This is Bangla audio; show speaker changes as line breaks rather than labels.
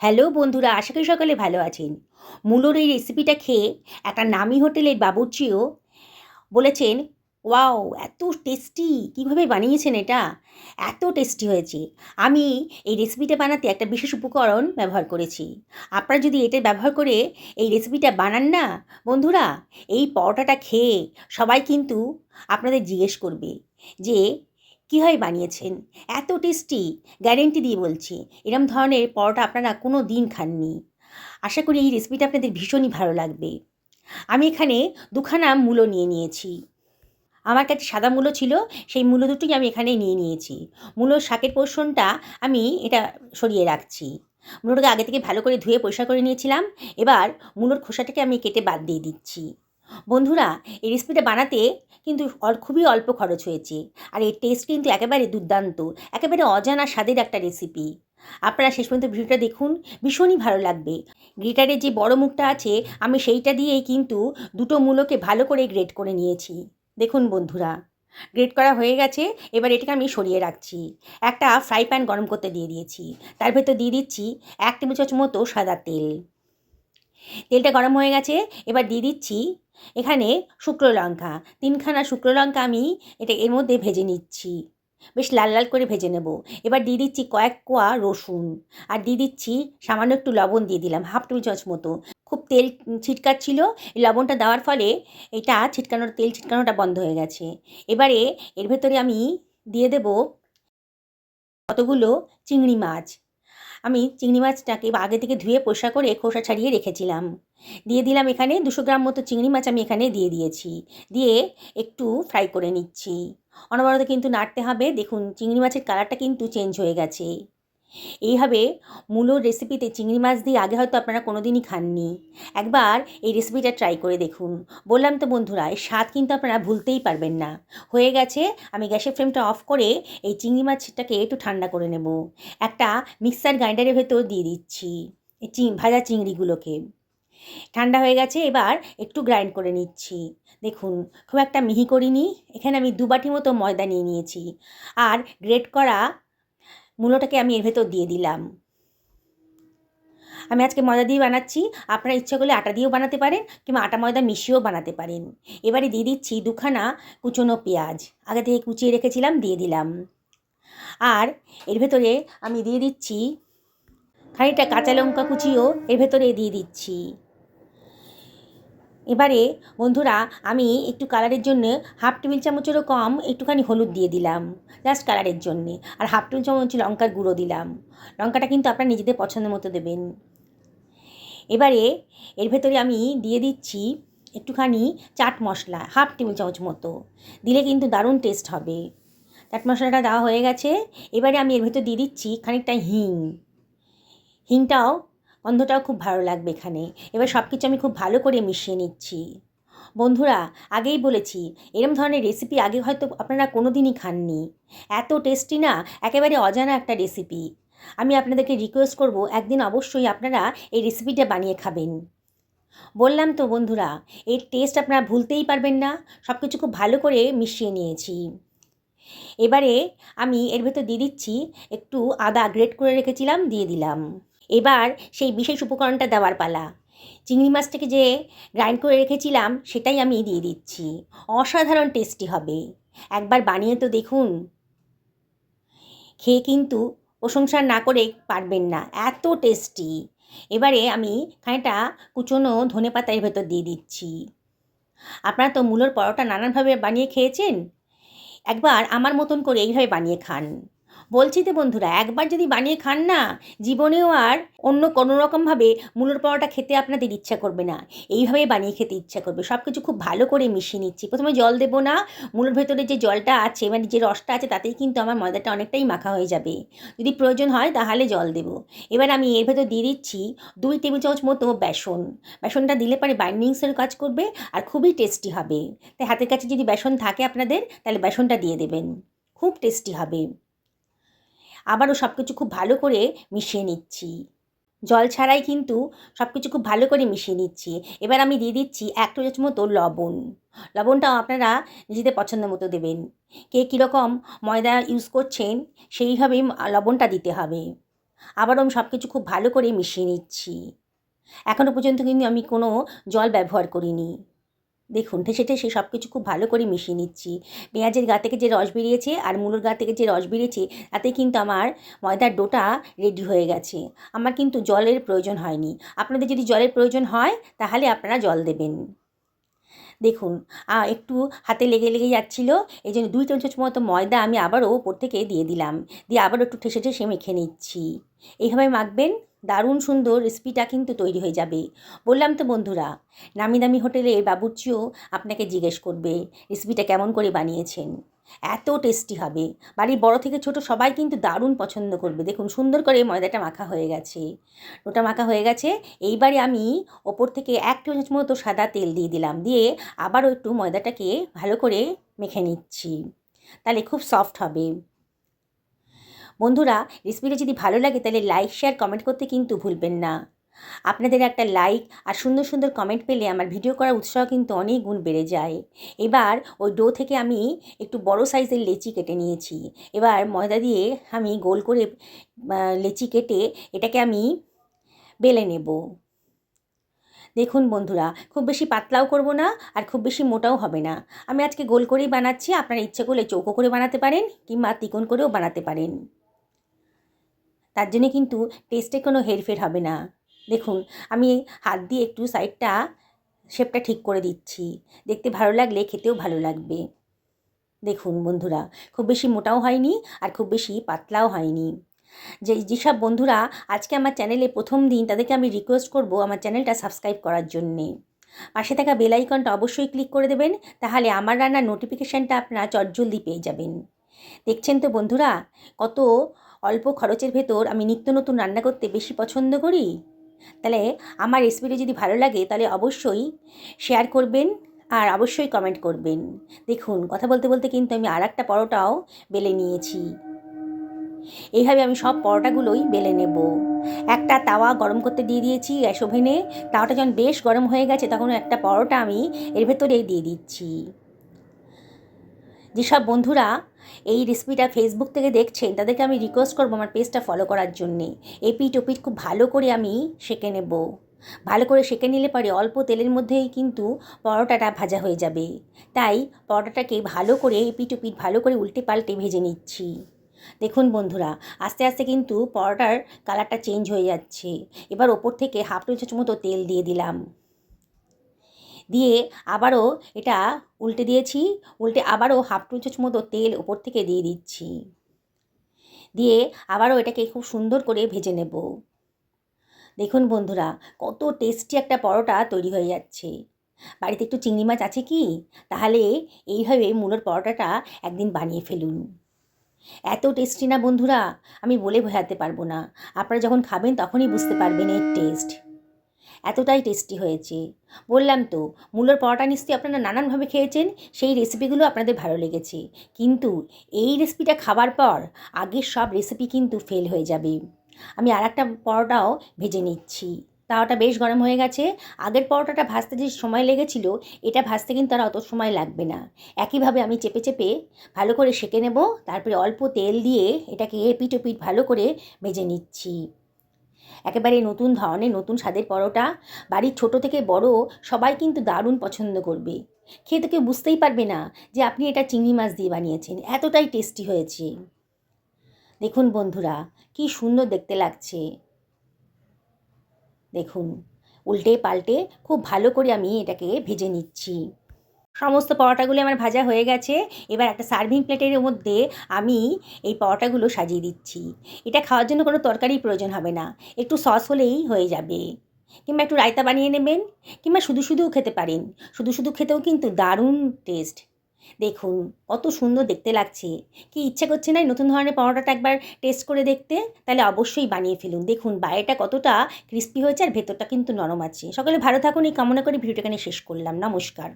হ্যালো বন্ধুরা, আশা করি সকালে ভালো আছেন। মূলোর এই রেসিপিটা খেয়ে একটা নামি হোটেলের বাবুর্চিও বলেছেন, ওয়াও, এত টেস্টি কীভাবে বানিয়েছেন এটা? এত টেস্টি হয়েছে। আমি এই রেসিপিটা বানাতে একটা বিশেষ উপকরণ ব্যবহার করেছি। আপনারা যদি এটা ব্যবহার করে এই রেসিপিটা বানান না, বন্ধুরা, এই পরোটাটা খেয়ে সবাই কিন্তু আপনাদের জিজ্ঞেস করবে যে কীভাবে বানিয়েছেন? এত টেস্টি গ্যারেন্টি দিয়ে বলছি। এরম ধরনের পরোটা আপনারা কোনো দিন খাননি। আশা করি এই রেসিপিটা আপনাদের ভীষণই ভালো লাগবে। আমি এখানে দুখানা মূলো নিয়ে নিয়েছি। আমার কাছে সাদা মূলো ছিল, সেই মূলো দুটোই আমি এখানে নিয়ে নিয়েছি। মূলোর শাকের পোষণটা আমি এটা সরিয়ে রাখছি। মূলোটাকে আগে থেকে ভালো করে ধুয়ে পরিষ্কার করে নিয়েছিলাম। এবার মূলোর খোসাটাকে আমি কেটে বাদ দিয়ে দিচ্ছি। বন্ধুরা, এই রেসিপিটা বানাতে কিন্তু খুবই অল্প খরচ হয়েছে। আর এর টেস্ট কিন্তু একেবারে দুর্দান্ত, একেবারে অজানা স্বাদের একটা রেসিপি আপনারা শেষ পর্যন্ত ভিডিওটা দেখুন, ভীষণই ভালো লাগবে। গ্রেটারের যে বড় মুখটা আছে, আমি সেইটা দিয়েই কিন্তু দুটো মূলকে ভালো করে গ্রেট করে নিয়েছি। দেখুন বন্ধুরা গ্রেট করা হয়ে গেছে, এবার এটাকে আমি সরিয়ে রাখছি। একটা ফ্রাই প্যান গরম করতে দিয়ে দিয়েছি। তার ভেতর দিয়ে দিচ্ছি এক টেবিল চামচ মতো সাদা তেল। তেলটা গরম হয়ে গেছে, এবার দিয়ে দিচ্ছি এখানে শুকনো লঙ্কা। তিনখানা শুকনো লঙ্কা আমি এটা এর মধ্যে ভেজে নিচ্ছি। বেশ লাল লাল করে ভেজে নেব। এবার দিয়ে দিচ্ছি কয়েক কোয়া রসুন আর দিয়ে দিচ্ছি সামান্য একটু লবণ দিয়ে দিলাম, হাফ টেবিল চামচ মতো। খুব তেল ছিটকাচ্ছিল, এই লবণটা দেওয়ার ফলে এটা ছিটকানোর তেল ছিটকানোটা বন্ধ হয়ে গেছে। এবারে এর ভেতরে আমি দিয়ে দেব কতগুলো চিংড়ি মাছ। আমি চিংড়ি মাছটাকে আগে থেকে ধুয়ে পোষা করে খোসা ছাড়িয়ে রেখেছিলাম। দিয়ে দিলাম এখানে দুশো গ্রাম মতো চিংড়ি মাছ আমি এখানে দিয়ে দিয়েছি। দিয়ে একটু ফ্রাই করে নিচ্ছি। অনবরত কিন্তু নাড়তে হবে। দেখুন, চিংড়ি মাছের কালারটা কিন্তু চেঞ্জ হয়ে গেছে। এইভাবে মূলোর রেসিপিতে চিংড়ি মাছ দিয়ে আগে হয়তো আপনারা কোনো দিনই খাননি। একবার এই রেসিপিটা ট্রাই করে দেখুন। বললাম তো বন্ধুরা, এর স্বাদ কিন্তু আপনারা ভুলতেই পারবেন না। হয়ে গেছে, আমি গ্যাসের ফ্লেমটা অফ করে এই চিংড়ি মাছটাকে একটু ঠান্ডা করে নেব। একটা মিক্সার গ্রাইন্ডারের ভেতর দিয়ে দিচ্ছি এই চিং, ভাজা চিংড়িগুলোকে। ঠান্ডা হয়ে গেছে, এবার একটু গ্রাইন্ড করে নিচ্ছি। দেখুন, খুব একটা মিহি করিনি, এখানে আমি দু বাটি মতো ময়দা নিয়ে নিয়েছি। আর গ্রেট করা মূলোটাকে আমি এর ভেতর দিয়ে দিলাম। আমি আজকে ময়দা দিয়ে বানাচ্ছি। আপনারা ইচ্ছা করলে আটা দিয়েও বানাতে পারেন কিংবা আটা ময়দা মিশিয়েও বানাতে পারেন। এবারে দিয়ে দিচ্ছি দুখানা কুচনো পেঁয়াজ। আগে থেকে কুচিয়ে রেখেছিলাম, দিয়ে দিলাম। আর এর ভেতরে আমি দিয়ে দিচ্ছি খানিকটা কাঁচা লঙ্কা কুচিও এর ভেতরে দিয়ে দিচ্ছি। এবারে বন্ধুরা, আমি একটু কালারের জন্য হাফ টেবিল চামচেরও কম একটুখানি হলুদ দিয়ে দিলাম জাস্ট কালারের জন্যে, আর হাফ টেবিল চামচ লঙ্কার গুঁড়ো দিলাম। লঙ্কাটা কিন্তু আপনারা নিজেদের পছন্দ মতো দেবেন। এবারে এর ভেতরে আমি দিয়ে দিচ্ছি একটুখানি চাট মশলা, হাফ টেবিল চামচ মতো, দিলে কিন্তু দারুণ টেস্ট হবে। চাট মশলাটা দেওয়া হয়ে গেছে, এবারে আমি এর ভেতর দিয়ে দিচ্ছি খানিকটা হিং। হিংটাও গন্ধটাও খুব ভালো লাগবে এখানে। এবার সব কিছু আমি খুব ভালো করে মিশিয়ে নিচ্ছি। বন্ধুরা, আগেই বলেছি, এরম ধরনের রেসিপি আগে হয়তো আপনারা কোনো দিনই খাননি। এত টেস্টি না, একেবারে অজানা একটা রেসিপি আমি আপনাদেরকে রিকোয়েস্ট করব, একদিন অবশ্যই আপনারা এই রেসিপিটা বানিয়ে খাবেন। বললাম তো বন্ধুরা, এর টেস্ট আপনারা ভুলতেই পারবেন না সব কিছু খুব ভালো করে মিশিয়ে নিয়েছি। এবারে আমি এর ভেতর দিয়ে দিচ্ছি, একটু আদা গ্রেট করে রেখেছিলাম, দিয়ে দিলাম। এবার সেই বিশেষ উপকরণটা দেওয়ার পালা। চিংড়ি মাছটাকে যে গ্রাইন্ড করে রেখেছিলাম, সেটাই আমি দিয়ে দিচ্ছি। অসাধারণ টেস্টি হবে। একবার বানিয়ে তো দেখুন। খেয়ে কিন্তু প্রশংসা না করে পারবেন না। এত টেস্টি এবারে আমি খানিকটা কুচনো ধনে পাতা এর ভেতর দিয়ে দিচ্ছি। আপনারা তো মূলোর পরোটা নানানভাবে বানিয়ে খেয়েছেন? একবার আমার মতন করে এইভাবে বানিয়ে খান। বলছি তো বন্ধুরা, একবার যদি বানিয়ে খান না, জীবনেও আর অন্য কোনো রকমভাবে মূলোর পরোটা খেতে আপনাদের ইচ্ছা করবে না। এইভাবে বানিয়ে খেতে ইচ্ছা করবে। সব কিছু খুব ভালো করে মিশিয়ে নিচ্ছি। প্রথমে জল দেবো না, মূলোর ভেতরে যে জলটা আছে মানে যে রসটা আছে, তাতেই কিন্তু আমার ময়দাটা অনেকটাই মাখা হয়ে যাবে। যদি প্রয়োজন হয়, তাহলে জল দেবো। এবার আমি এর ভেতর দিয়ে দিচ্ছি দুই টেবিল চামচ মতো বেসন। বেসনটা দিলে পরে বাইন্ডিংসের কাজ করবে আর খুবই টেস্টি হবে। তাই হাতের কাছে যদি বেসন থাকে আপনাদের, তাহলে বেসনটা দিয়ে দেবেন। খুব টেস্টি হবে। আবারও সব কিছু খুব ভালো করে মিশিয়ে নিচ্ছি। জল ছাড়াই কিন্তু সব কিছু খুব ভালো করে মিশিয়ে নিচ্ছি। এবার আমি দিয়ে দিচ্ছি এক চামচ মতো লবণ। লবণটাও আপনারা নিজেদের পছন্দ মতো দেবেন। কে কীরকম ময়দা ইউজ করছেন, সেইভাবেই লবণটা দিতে হবে। আবারও আমি সব কিছু খুব ভালো করে মিশিয়ে নিচ্ছি। এখনও পর্যন্ত কিন্তু আমি কোনো জল ব্যবহার করিনি। দেখুন, ঠেসে ঠেসে সব কিছু খুব ভালো করে মিশিয়ে নিচ্ছি। পেঁয়াজের গা থেকে যে রস বেরিয়েছে আর মূলোর গা থেকে যে রস বেরিয়েছে, তাতে কিন্তু আমার ময়দার ডোটা রেডি হয়ে গেছে। আমার কিন্তু জলের প্রয়োজন হয়নি। আপনাদের যদি জলের প্রয়োজন হয়, তাহলে আপনারা জল দেবেন। দেখুন একটু হাতে লেগে লেগে যাচ্ছিল এই জন্য দুই চামচ মতো ময়দা আমি আবারও ওপর থেকে দিয়ে দিলাম। দিয়ে আবারও একটু ঠেসে ঠেসে মেখে নিচ্ছি। এইভাবে মাখবেন দারুণ সুন্দর রেসিপিটা কিন্তু তৈরি হয়ে যাবে। বললাম তো বন্ধুরা, নামি দামি হোটেলে বাবুর্চিও আপনাকে জিজ্ঞেস করবে রেসিপিটা কেমন করে বানিয়েছেন? এত টেস্টি হবে। বাড়ির বড় থেকে ছোট সবাই কিন্তু দারুণ পছন্দ করবে। দেখুন, সুন্দর করে ময়দাটা মাখা হয়ে গেছে। ওটা মাখা হয়ে গেছে। এইবারে আমি ওপর থেকে এক চামচ মতো সাদা তেল দিয়ে দিলাম। দিয়ে আবারও একটু ময়দাটাকে ভালো করে মেখে নিচ্ছি। তাহলে খুব সফট হবে। বন্ধুরা রেসিপিটা যদি ভালো লাগে তাহলে লাইক শেয়ার কমেন্ট করতে কিন্তু ভুলবেন না। আপনাদের একটা লাইক আর সুন্দর সুন্দর কমেন্ট পেলে আমার ভিডিও করার উৎসাহ কিন্তু অনেক গুণ বেড়ে যায়। এবার ওই ডো থেকে আমি একটু বড় সাইজের লেচি কেটে নিয়েছি। এবার ময়দা দিয়ে আমি গোল করে লেচি কেটে এটাকে আমি বেলে নেব। দেখুন বন্ধুরা, খুব বেশি পাতলাও করব না আর খুব বেশি মোটাও হবে না। আমি আজকে গোল করেই বানাচ্ছি, আপনারা ইচ্ছে করলে চৌকো করে বানাতে পারেন কিংবা তিকোন করেও বানাতে পারেন। তার জন্যে কিন্তু টেস্টে কোনো হেরফের হবে না। দেখুন, আমি হাত দিয়ে একটু সাইডটা শেপটা ঠিক করে দিচ্ছি। দেখতে ভালো লাগলে খেতেও ভালো লাগবে। দেখুন বন্ধুরা, খুব বেশি মোটাও হয়নি আর খুব বেশি পাতলাও হয়নি। যে, যেসব বন্ধুরা আজকে আমার চ্যানেলে প্রথম দিন তাদেরকে আমি রিকোয়েস্ট করব আমার চ্যানেলটা সাবস্ক্রাইব করার জন্যে। পাশে থাকা বেল আইকনটা অবশ্যই ক্লিক করে দেবেন, তাহলে আমার রান্নার নোটিফিকেশানটা আপনারা চটজলদি পেয়ে যাবেন। দেখছেন তো বন্ধুরা, কত অল্প খরচের ভেতর আমি নিত্য নতুন রান্না করতে বেশি পছন্দ করি? তাহলে আমার রেসিপিটি যদি ভালো লাগে, তাহলে অবশ্যই শেয়ার করবেন আর অবশ্যই কমেন্ট করবেন। দেখুন, কথা বলতে বলতে কিন্তু আমি আর একটা পরোটাও বেলে নিয়েছি। এইভাবে আমি সব পরোটাগুলোই বেলে নেব। একটা তাওয়া গরম করতে দিয়ে দিয়েছি গ্যাস ওভেনে। তাওয়াটা যখন বেশ গরম হয়ে গেছে তখন একটা পরোটা আমি এর ভেতরেই দিয়ে দিচ্ছি। যেসব বন্ধুরা, এই রেসিপিটা ফেসবুক থেকে দেখছেন, তাদেরকে আমি রিকোয়েস্ট করব আমার পেজটা ফলো করার জন্যে। এপিট ওপিট খুব ভালো করে আমি সেঁকে নেব। ভালো করে সেঁকে নিলে পরে অল্প তেলের মধ্যেই কিন্তু পরোটাটা ভাজা হয়ে যাবে। তাই পরোটাটাকে ভালো করে এপিট ওপিট ভালো করে উল্টে পাল্টে ভেজে নিচ্ছি। দেখুন বন্ধুরা, আস্তে আস্তে কিন্তু পরোটার কালারটা চেঞ্জ হয়ে যাচ্ছে। এবার ওপর থেকে হাফ টেবিল মতো তেল দিয়ে দিলাম। দিয়ে আবারও এটা উল্টে দিয়েছি, উল্টে আবারও হাফ চামচ মতো তেল ওপর থেকে দিয়ে দিচ্ছি। দিয়ে আবারও এটাকে খুব সুন্দর করে ভেজে নেব। দেখুন বন্ধুরা, কত টেস্টি একটা পরোটা তৈরি হয়ে যাচ্ছে। বাড়িতে একটু চিংড়ি মাছ আছে কি? তাহলে এইভাবে মূলোর পরোটাটা একদিন বানিয়ে ফেলুন। এত টেস্টি না বন্ধুরা, আমি বলে বোঝাতে পারব না। আপনারা যখন খাবেন তখনই বুঝতে পারবেন এর টেস্ট এতটাই টেস্টি হয়েছে। বললাম তো, মূলোর পরোটা নিশ্চয়ই আপনারা নানানভাবে খেয়েছেন, সেই রেসিপিগুলো আপনাদের ভালো লেগেছে। কিন্তু এই রেসিপিটা খাবার পর আগের সব রেসিপি কিন্তু ফেল হয়ে যাবে। আমি আর একটা পরোটাও ভেজে নিচ্ছি। তাওয়াটা বেশ গরম হয়ে গেছে। আগের পরোটাটা ভাজতে যে সময় লেগেছিল, এটা ভাজতে কিন্তু আর অত সময় লাগবে না। একইভাবে আমি চেপে চেপে ভালো করে সেঁকে নেব, তারপরে অল্প তেল দিয়ে এটাকে এপিট ওপিট ভালো করে ভেজে নিচ্ছি। একেবারে নতুন ধরনের, নতুন স্বাদের পরোটা। বাড়ির ছোট থেকে বড় সবাই কিন্তু দারুণ পছন্দ করবে। খেয়ে তো কেউ বুঝতেই পারবে না যে আপনি এটা চিংড়ি মাছ দিয়ে বানিয়েছেন। এতটাই টেস্টি হয়েছে। দেখুন বন্ধুরা, কি সুন্দর দেখতে লাগছে। দেখুন, উল্টে পাল্টে খুব ভালো করে আমি এটাকে ভেজে নিচ্ছি। সমস্ত পরোটাগুলো আমার ভাজা হয়ে গেছে। এবার একটা সার্ভিং প্লেটের মধ্যে আমি এই পরোটাগুলো সাজিয়ে দিচ্ছি। এটা খাওয়ার জন্য কোনো তরকারির প্রয়োজন হবে না। একটু সস হলেই হয়ে যাবে। কিংবা একটু রায়তা বানিয়ে নেবেন, কিংবা শুধু শুধুও খেতে পারেন। শুধু শুধু খেতেও কিন্তু দারুণ টেস্ট দেখুন, কত সুন্দর দেখতে লাগছে। কি ইচ্ছে করছে না নতুন ধরনের পরোটাটা একবার টেস্ট করে দেখতে? তাহলে অবশ্যই বানিয়ে ফেলুন। দেখুন, বাইরেটা কতটা ক্রিস্পি হয়েছে আর ভেতরটা কিন্তু নরম আছে। সকলে ভালো থাকুন। এই কামনা করে ভিডিওটা এখানে শেষ করলাম। নমস্কার।